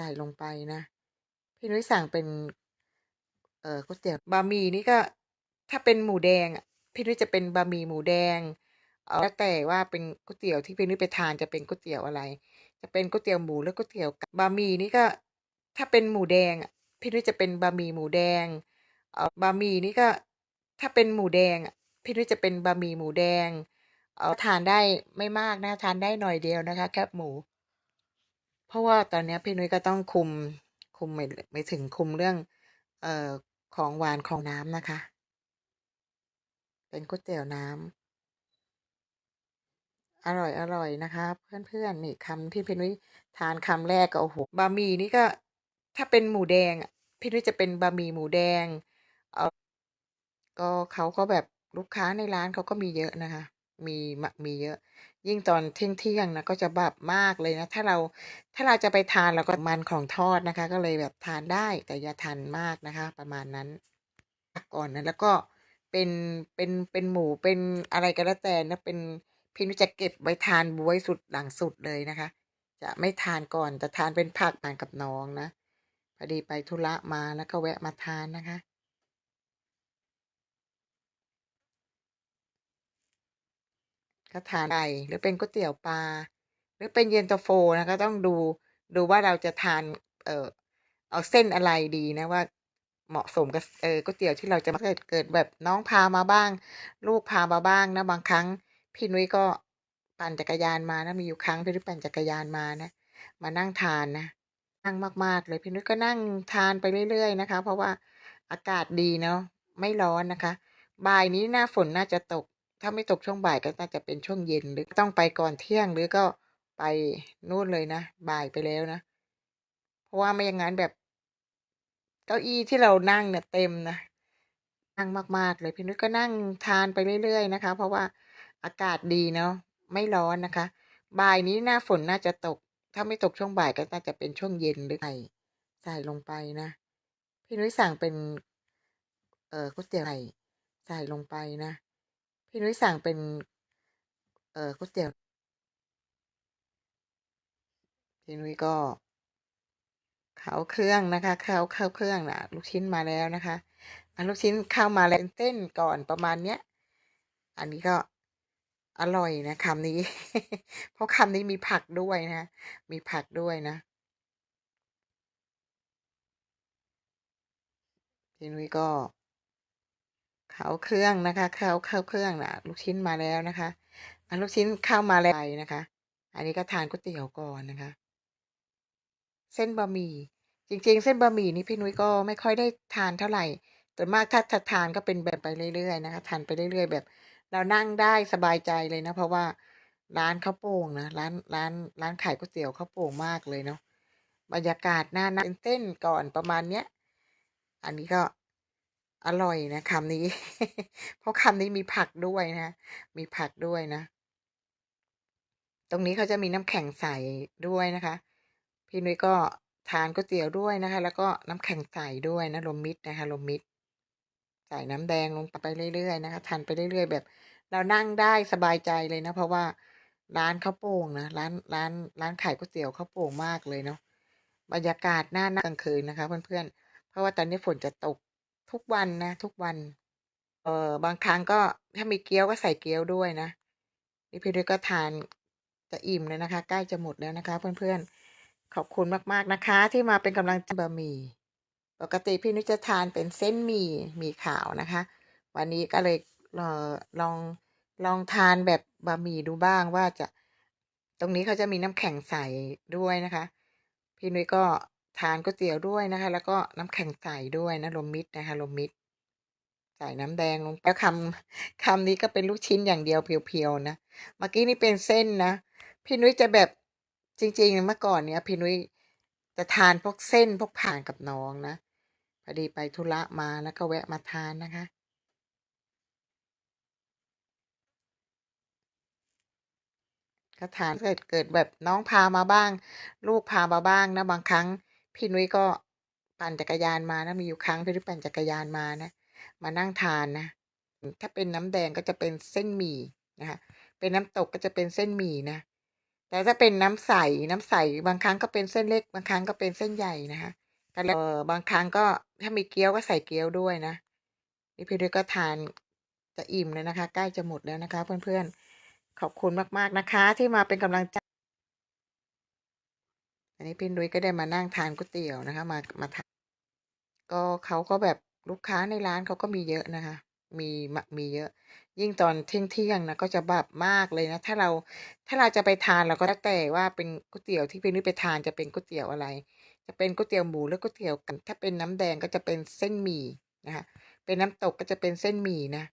ใส่ลงไปนะ พี่นุ้ยสั่งเป็น เอ่อก๋วยเตี๋ยวบะหมี่นี่ก็ ถ้าเป็นหมูแดงอะพี่นุ้ยจะเป็นบะหมี่หมูแดงแล้วแต่ว่าเป็นก๋วยเตี๋ยวที่พี่นุ้ยไปทานจะเป็นก๋วยเตี๋ยวอะไร จะเป็นก๋วยเตี๋ยวหมูหรือก๋วยเตี๋ยวก่บะหมี่นี่ก็ ถ้าเป็นหมูแดงอะพี่นุ้ยจะเป็นบะหมี่หมูแดงเอ่อบะหมี่นี่ก็ ถ้าเป็นหมูแดงอะพี่นุ้ยจะเป็นบะหมี่หมูแดงเอ่อทานได้ไม่มากนะทานได้หน่อยเดียวนะคะ แคบหมู เพราะว่าตอนนี้พี่นุ้ยก็ต้องคุมคุมหมายหมายถึงคุมเรื่อง เอ่อของหวานของน้ำนะคะ เป็นก๋วยเตี๋ยวน้ำอร่อยๆนะคะ เพื่อนๆนี่คำที่พี่นุ้ยทานคำแรกก็โอ้โฮบะหมี่นี่ก็ ถ้าเป็นหมูแดงพี่นุ้ยจะเป็นบะหมี่หมูแดงเออก็เขาก็แบบลูกค้าในร้านเขาก็มีเยอะนะคะ มีมมีเยอะ ยิ่งตอนเที่ยงๆนะก็จะแบบมากเลยนะ ถ้าเราถ้าเราจะไปทานเราก็มันของทอดนะคะ ก็เลยแบบทานได้แต่อย่าทานมากนะคะ ประมาณนั้นก่อนนะแล้วก็เป็นเป็นเป็นหมูเป็นอะไรก็แล้วแต่นะเป็นพี่นุจะเก็บไว้ทานบ๊วยสุดหลังสุดเลยนะคะ จะไม่ทานก่อนจะทานเป็นผักทานกับน้องนะพอดีไปธุระมาแล้วก็แวะมาทานนะคะ็ทานไก่หรือเป็นก๋วยเตี๋ยวปลา หรือเป็นเย็นตาโฟนะก็ต้องดูดูว่าเราจะทานเออเอาเส้นอะไรดีนะว่าเหมาะสมกับเออก๋วยเตี๋ยวที่เราจะเกิดเกิดแบบน้องพามาบ้าง ลูกพามาบ้างนะบางครั้ง พี่นุ้ยก็ปั่นจักรยานมานะมีอยู่ครั้งพี่นุ้ยปั่นจักรยานมานะ มานั่งทานนะนั่งมาก ๆ เลยพี่นุ้ยก็นั่งทานไปเรื่อย ๆ นะคะ เพราะว่าอากาศดีเนาะไม่ร้อนนะคะ บ่ายนี้หน้าฝนน่าจะตก ถ้าไม่ตกช่วงบ่ายก็น่าจะเป็นช่วงเย็นหรือต้องไปก่อนเที่ยงหรือก็ไปนู่นเลยนะบ่ายไปแล้วนะ เพราะว่าไม่อย่างงั้นแบบ เก้าอี้ที่เรานั่งเนี่ยเต็มนะนั่งมาก ๆ เลยพี่นุ้ยก็นั่งทานไปเรื่อย ๆ นะคะ เพราะว่าอากาศดีเนาะไม่ร้อนนะคะ บ่ายนี้หน้าฝนน่าจะตก ถ้าไม่ตกช่วงบ่ายก็น่าจะเป็นช่วงเย็นหรือใส่ใส่ลงไปนะพี่นุ้ยสั่งเป็น เอ่อก๋วยเตี๋ยวใส่ใส่ลงไปนะ พี่นุ้ยสั่งเป็น เออก๋วยเตี๋ยว พี่นุ้ยก็เข้าเครื่องนะคะเข้าเข้าเครื่องน่ะลูกชิ้นมาแล้วนะคะอาลูกชิ้นเข้ามาแล้วเส้นก่อนประมาณเนี้ย อันนี้ก็อร่อยนะคำนี้ เพราะคำนี้มีผักด้วยนะคะมีผักด้วยนะพี่นุ้ยก็ เขาเครื่องนะคะเขาเข้าเครื่องน่ะลูกชิ้นมาแล้วนะคะอาลูกชิ้นเข้ามาแล้วนะคะ อันนี้ก็ทานก๋วยเตี๋ยวก่อนนะคะ เส้นบะหมี่จริง ๆ เส้นบะหมี่นี่พี่นุ้ยก็ไม่ค่อยได้ทานเท่าไหรส่วนมากถ้าจะทานก็เป็นแบบไปเรื่อยๆนะคะทานไปเรื่อยๆแบบ เรานั่งได้สบายใจเลยนะ เพราะว่าร้านเขาวโป่งนะร้านร้านร้านขายก๋วยเตี๋ยวเขาวโป่งมากเลยเนาะบรรยากาศน่านั่งเป็นเส้นก่อนประมาณเนี้ย อันนี้ก็ อร่อยนะคำนี้ เพราะคำนี้มีผักด้วยนะ มีผักด้วยนะ ตรงนี้เขาจะมีน้ำแข็งใสด้วยนะคะ พี่นุ้ยก็ทานก๋วยเตี๋ยวด้วยนะคะ แล้วก็น้ำแข็งใสด้วยนะรวมมิตรนะคะรวมมิตรใส่น้ำแดงลงไปเรื่อยๆนะคะทานไปเรื่อยๆแบบ เรานั่งได้สบายใจเลยนะ เพราะว่าร้านเขาวโป่งนะร้านร้านร้านขายก๋วยเตี๋ยวเขาวโป่งมากเลยเนาะบรรยากาศน่านั่งกลางคืนนะคะ เพื่อนๆเพราะว่าตอนนี้ฝนจะตก ทุกวันนะ ทุกวัน เออบางครั้งก็ถ้ามีเกี๊ยวก็ใส่เกี๊ยวด้วยนะนี่พี่นุ้ยก็ทานจะอิ่มแล้วนะคะ ใกล้จะหมดแล้วนะคะ เพื่อนๆ ขอบคุณมากๆนะคะ ที่มาเป็นกำลังบะหมี่ปกติพี่นุ้ยจะทานเป็นเส้นหมี่หมี่ขาวนะคะ วันนี้ก็เลยเอ่อลองลองทานแบบบะหมี่ดูบ้างว่าจะ ตรงนี้เขาจะมีน้ำแข็งใสด้วยนะคะ พี่นุ้ยก็ ทานก๋วยเตี๋ยวด้วยนะคะ แล้วก็น้ำแข็งใส่ด้วยนะรวมมิตรนะคะรวมมิตรใส่น้ำแดงลงแล้วคำคำนี้ก็เป็นลูกชิ้นอย่างเดียวเพียวๆนะเมื่อกี้นี่เป็นเส้นนะพี่นุ้ยจะแบบจริงๆเมื่อก่อนเนี้ยพี่นุ้ยจะทานพวกเส้นพวกผ่านกับน้องนะพอดีไปธุระมาแล้วก็แวะมาทานนะคะก็ทานเกิดเกิดแบบน้องพามาบ้าง ลูกพามาบ้างนะบางครั้ง พี่นุ้ยก็ปั่นจักรยานมานะมีอยู่ครั้งพี่นุ้ยปั่นจักรยานมานะ มานั่งทานนะถ้าเป็นน้ำแดงก็จะเป็นเส้นหมี่นะคะเป็นน้ำตกก็จะเป็นเส้นหมี่นะแต่ถ้าเป็นน้ำใสน้ำใสบางครั้งก็เป็นเส้นเล็ก บางครั้งก็เป็นเส้นใหญ่นะคะแล้วบางครั้งก็ถ้ามีเกี๊ยวก็ใส่เกี๊ยวด้วยนะนี่พี่นุ้ยก็ทานจะอิ่มแล้วนะคะ ใกล้จะหมดแล้วนะคะ เพื่อนๆขอบคุณมากๆนะคะ ที่มาเป็นกำลังใจ อันนี้พี่นุ้ยก็ได้มานั่งทานก๋วยเตี๋ยวนะคะ มามาทานก็เขาก็แบบลูกค้าในร้านเขาก็มีเยอะนะคะ มีมมีเยอะ ยิ่งตอนเที่ยงๆนะก็จะแบบมากเลยนะ ถ้าเราถ้าเราจะไปทานเราก็แล้วแต่ว่าเป็นก๋วยเตี๋ยวที่พี่นุ้ยไปทานจะเป็นก๋วยเตี๋ยวอะไร จะเป็นก๋วยเตี๋ยวหมูหรือก๋วยเตี๋ยวกัน ถ้าเป็นน้ำแดงก็จะเป็นเส้นหมี่นะคะเป็นน้ำตกก็จะเป็นเส้นหมี่นะ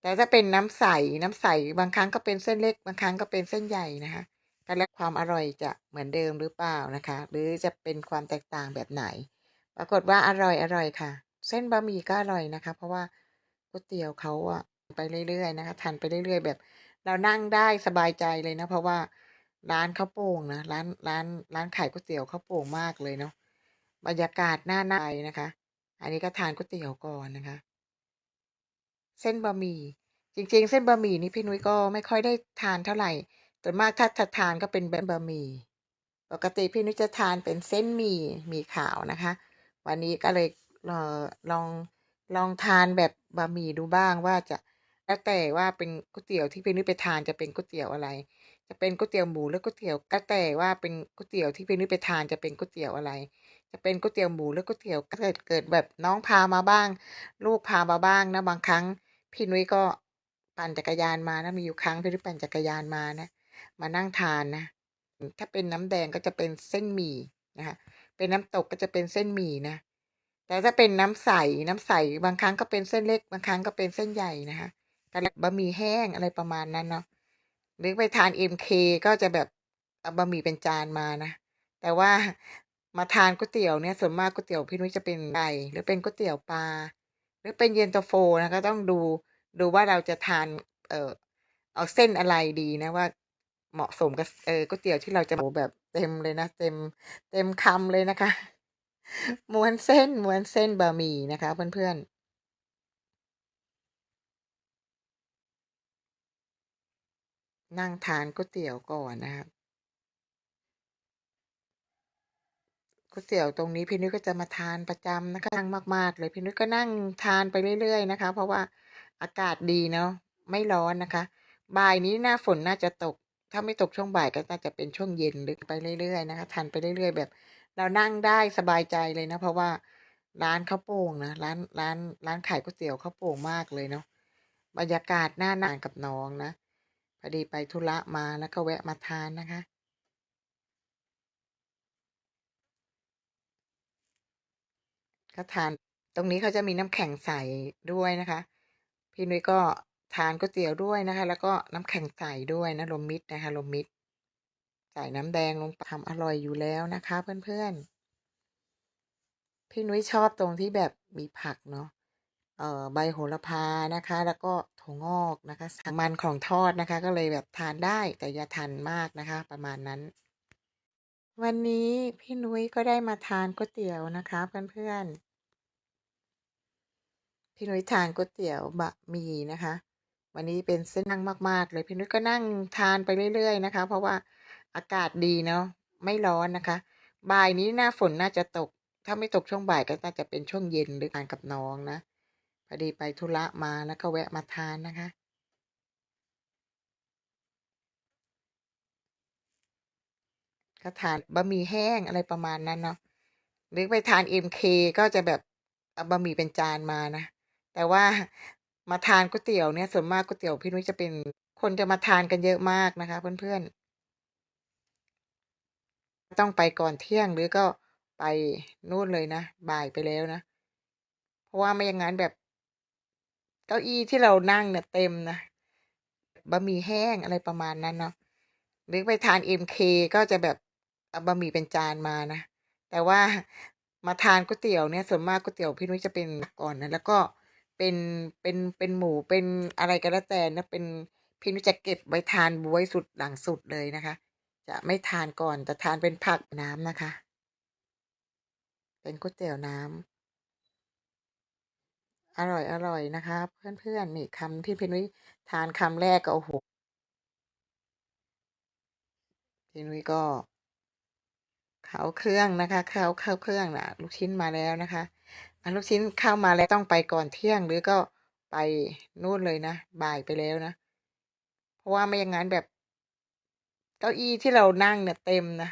แต่ถ้าเป็นน้ำใสน้ำใสบางครั้งก็เป็นเส้นเล็ก บางครั้งก็เป็นเส้นใหญ่นะคะ ก็แล้วความอร่อยจะเหมือนเดิมหรือเปล่านะคะ หรือจะเป็นความแตกต่างแบบไหน ปรากฏว่าอร่อยอร่อยค่ะ เส้นบะหมี่ก็อร่อยนะคะ เพราะว่าก๋วยเตี๋ยวเขาอะไปเรื่อยๆนะคะทานไปเรื่อยๆ แบบ เรานั่งได้สบายใจเลยนะ เพราะว่าร้านเขาวโป่งนะร้านร้านร้านขายก๋วยเตี๋ยวเขาวโป่งมากเลยเนาะบรรยากาศน่านั่งไปนะคะ อันนี้ก็ทานก๋วยเตี๋ยวก่อนนะคะ เส้นบะหมี่จริง ๆ เส้นบะหมี่นี่พี่นุ้ยก็ไม่ค่อยได้ทานเท่าไหร่ ส่มากถ้าจะทานก็เป็นแบบบะหมี่ปกติพี่นุ้ยจะทานเป็นเส้นหมี่หมี่ขาวนะคะ วันนี้ก็เลยเออลองลองทานแบบบะหมี่ดูบ้างว่าจะแล้วแต่ว่าเป็นก๋วยเตี๋ยวที่พี่นุ้ยไปทานจะเป็นก๋วยเตี๋ยวอะไร จะเป็นก๋วยเตี๋ยวหมูหรือก๋วยเตี๋ยวแล้วแต่ว่าเป็นก๋วยเตี๋ยวที่พี่นุ้ยไปทานจะเป็นก๋วยเตี๋ยวอะไร จะเป็นก๋วยเตี๋ยวหมูหรือก๋วยเตี๋ยวถ้าเกิดเกิดแบบน้องพามาบ้าง ลูกพามาบ้างนะบางครั้ง พี่นุ้ยก็ปั่นจักรยานมานะมีอยู่ครั้งพี่นุ้ยปั่นจักรยานมานะ มานั่งทานนะ ถ้าเป็นน้ำแดงก็จะเป็นเส้นหมี่นะคะ เป็นน้ำตกก็จะเป็นเส้นหมี่นะ แต่ถ้าเป็นน้ำใส น้ำใส บางครั้งก็เป็นเส้นเล็ก บางครั้งก็เป็นเส้นใหญ่นะคะก็แล้วบะหมี่แห้งอะไรประมาณนั้นเนาะ หรือไปทาน MK ก็จะแบบเอาบะหมี่เป็นจานมานะ แต่ว่ามาทานก๋วยเตี๋ยวเนี่ยส่วนมากก๋วยเตี๋ยวพี่นุ้ยจะเป็นไก่หรือเป็นก๋วยเตี๋ยวปลาหรือเป็นเย็นตาโฟนะก็ต้องดูดูว่าเราจะทานเอ่อเอาเส้นอะไรดีนะว่า เหมาะสมกับเออก๋วยเตี๋ยวที่เราจะโอแบบเต็มเลยนะเต็มเต็มคำเลยนะคะม้วนเส้นม้วนเส้นบะหมี่นะคะ เพื่อนๆนั่งทานก๋วยเตี๋ยวก่อนนะครับก๋วยเตี๋ยวตรงนี้พี่นุ้ยก็จะมาทานประจำนะคะนั่งมาก ๆ เลยพี่นุ้ยก็นั่งทานไปเรื่อย ๆ นะคะ เพราะว่าอากาศดีเนาะไม่ร้อนนะคะ บ่ายนี้หน่าฝนน่าจะตก ถ้าไม่ตกช่วงบ่ายก็น่าจะเป็นช่วงเย็นหรือไปเรื่อยๆนะคะทานไปเรื่อยๆแบบ เรานั่งได้สบายใจเลยนะ เพราะว่าร้านเขาวโป่งนะร้านร้านร้านขายก๋วยเตี๋ยวเขาวโป่งมากเลยเนาะบรรยากาศน่าหนั่งกับน้องนะพอดีไปธุระมาแล้วก็แวะมาทานนะคะก็ทานตรงนี้เขาจะมีน้ำแข็งใสด้วยนะคะ พี่นุ้ยก็ ทานก๋วยเตี๋ยวด้วยนะคะ แล้วก็น้ำแข็งใส่ด้วยนะรวมมิตรนะคะรวมมิตรใส่น้ำแดงลงไปทำอร่อยอยู่แล้วนะคะ เพื่อนๆ พี่นุ้ยชอบตรงที่แบบมีผักเนาะเอ่อใบโหระพานะคะ แล้วก็ถั่วงอกนะคะมันของทอดนะคะ ก็เลยแบบทานได้แต่อย่าทานมากนะคะ ประมาณนั้น วันนี้พี่นุ้ยก็ได้มาทานก๋วยเตี๋ยวนะคะเพื่อนๆพี่นุ้ยทานก๋วยเตี๋ยวบะหมี่นะคะ วันนี้เป็นเส้นนั่งมาก ๆ เลยพี่นุ้ยก็นั่งทานไปเรื่อย ๆ นะคะ เพราะว่าอากาศดีเนาะไม่ร้อนนะคะ บ่ายนี้หน่าฝนน่าจะตก ถ้าไม่ตกช่วงบ่ายก็น่าจะเป็นช่วงเย็นหรือทานกับน้องนะพอดีไปธุระมาแล้วก็แวะมาทานนะคะก็ทานบะหมี่แห้งอะไรประมาณนั้นเนาะหรือไปทาน MK ก็จะแบบเอาบะหมี่เป็นจานมานะ แต่ว่า มาทานก๋วยเตี๋ยวเนี่ยส่วนมากก๋วยเตี๋ยวพี่นุ้ยจะเป็นคนจะมาทานกันเยอะมากนะคะ เพื่อนๆต้องไปก่อนเที่ยงหรือก็ไปนู่นเลยนะบ่ายไปแล้วนะ เพราะว่าไม่อย่างงั้นแบบ เก้าอี้ที่เรานั่งเนี่ยเต็มนะบะหมี่แห้งอะไรประมาณนั้นเนาะหรือไปทาน MK ก็จะแบบเอาบะหมี่เป็นจานมานะ แต่ว่ามาทานก๋วยเตี๋ยวเนี่ยส่วนมากก๋วยเตี๋ยวพี่นุ้ยจะเป็นก่อนนะแล้วก็ เป็นเป็นเป็นหมูเป็นอะไรก็แล้วแต่นะเป็นพี่นุจะเก็บไว้ทานบวยสุดหลังสุดเลยนะคะ จะไม่ทานก่อนจะทานเป็นผักน้ำนะคะ เป็นก๋วยเตี๋ยวน้ำอร่อยๆนะคะ เพื่อนๆนี่คำที่พี่นุ้ยทานคำแรกก็โอ้โฮทีนี้ก็เข้าเครื่องนะคะเข้าเข้าเครื่องน่ะลูกชิ้นมาแล้วนะคะ อะลูกชิ้นเข้ามาแล้วต้องไปก่อนเที่ยงหรือก็ไปนู่นเลยนะบ่ายไปแล้วนะ เพราะว่าไม่อย่างนั้นแบบ เก้าอี้ที่เรานั่งเนี่ยเต็มนะ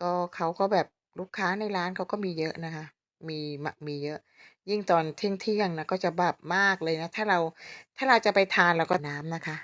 ก็เขาก็แบบลูกค้าในร้านเขาก็มีเยอะนะคะ มีมะมีเยอะ ยิ่งตอนเที่ยงๆนะก็จะแบบมากเลยนะ ถ้าเราถ้าเราจะไปทานเราก็น้ำนะคะ